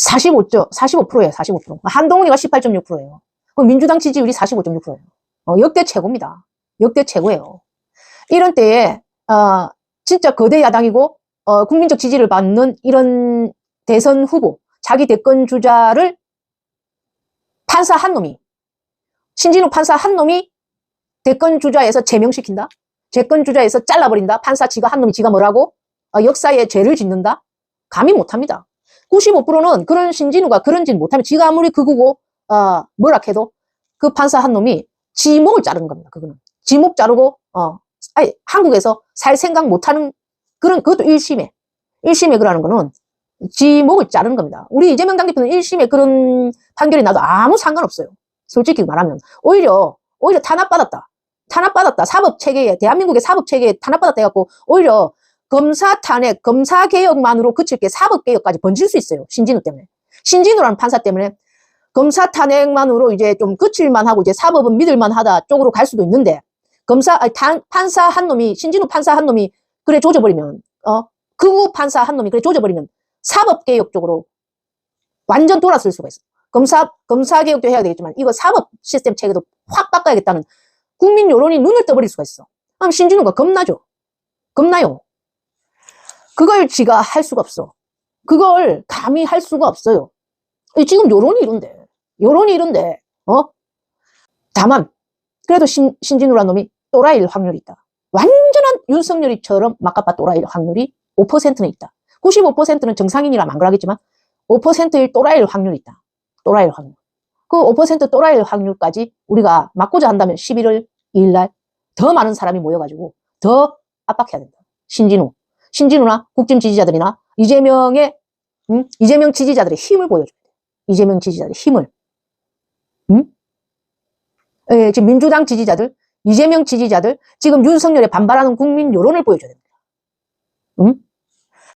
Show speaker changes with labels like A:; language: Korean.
A: 45죠. 45%예요. 45%. 한동훈이가 18.6%예요. 그럼 민주당 지지율이 45.6%예요. 어, 역대 최고입니다. 역대 최고예요. 이런 때에 어, 진짜 거대 야당이고 어, 국민적 지지를 받는 이런 대선 후보, 자기 대권 주자를 판사 한 놈이 신진우 판사 한 놈이 대권 주자에서 제명시킨다. 대권 주자에서 잘라버린다. 판사 지가 한 놈이 지가 뭐라고 어, 역사에 죄를 짓는다. 감히 못합니다. 95%는 그런 신진우가 그런 짓 못하면 지가 아무리 극우고 어, 뭐라 해도 그 판사 한 놈이 지목을 자르는 겁니다. 그거는 지목 자르고 어 아니 한국에서 살 생각 못하는 그런 그것도 1심에 1심에 그러는 거는 지목을 자르는 겁니다. 우리 이재명 당대표는 1심에 그런 판결이 나도 아무 상관없어요. 솔직히 말하면 오히려 오히려 탄압받았다. 탄압받았다. 사법 체계에 대한민국의 사법 체계에 탄압받았다 해갖고 오히려 검사 탄핵, 검사 개혁만으로 그칠 게 사법 개혁까지 번질 수 있어요. 신진우 때문에. 신진우라는 판사 때문에 검사 탄핵만으로 이제 좀 그칠만 하고 이제 사법은 믿을만 하다 쪽으로 갈 수도 있는데 검사 아니, 탄, 판사 한 놈이 신진우 판사 한 놈이 그래 조져버리면 어 극우 판사 한 놈이 그래 조져버리면 사법 개혁 쪽으로 완전 돌아설 수가 있어. 검사 검사 개혁도 해야 되겠지만 이거 사법 시스템 체계도 확 바꿔야겠다는 국민 여론이 눈을 떠버릴 수가 있어. 그럼 신진우가 겁나죠. 겁나요. 그걸 지가 할 수가 없어. 그걸 감히 할 수가 없어요. 이 지금 여론이 이런데, 여론이 이런데, 어? 다만, 그래도 신, 신진우란 놈이 또라이일 확률이 있다. 완전한 윤석열이처럼 막가빠 또라이일 확률이 5%는 있다. 95%는 정상인이라면 안 그러겠지만, 5%일 또라이일 확률이 있다. 또라이일 확률. 그 5% 또라이일 확률까지 우리가 막고자 한다면 11월 2일 날 더 많은 사람이 모여가지고 더 압박해야 된다. 신진우. 신진우나 국진 지지자들이나 이재명의 음? 이재명 지지자들의 힘을 보여줘야 돼. 이재명 지지자들의 힘을. 음? 예, 지금 민주당 지지자들, 이재명 지지자들, 지금 윤석열에 반발하는 국민 여론을 보여줘야 됩니다. 음?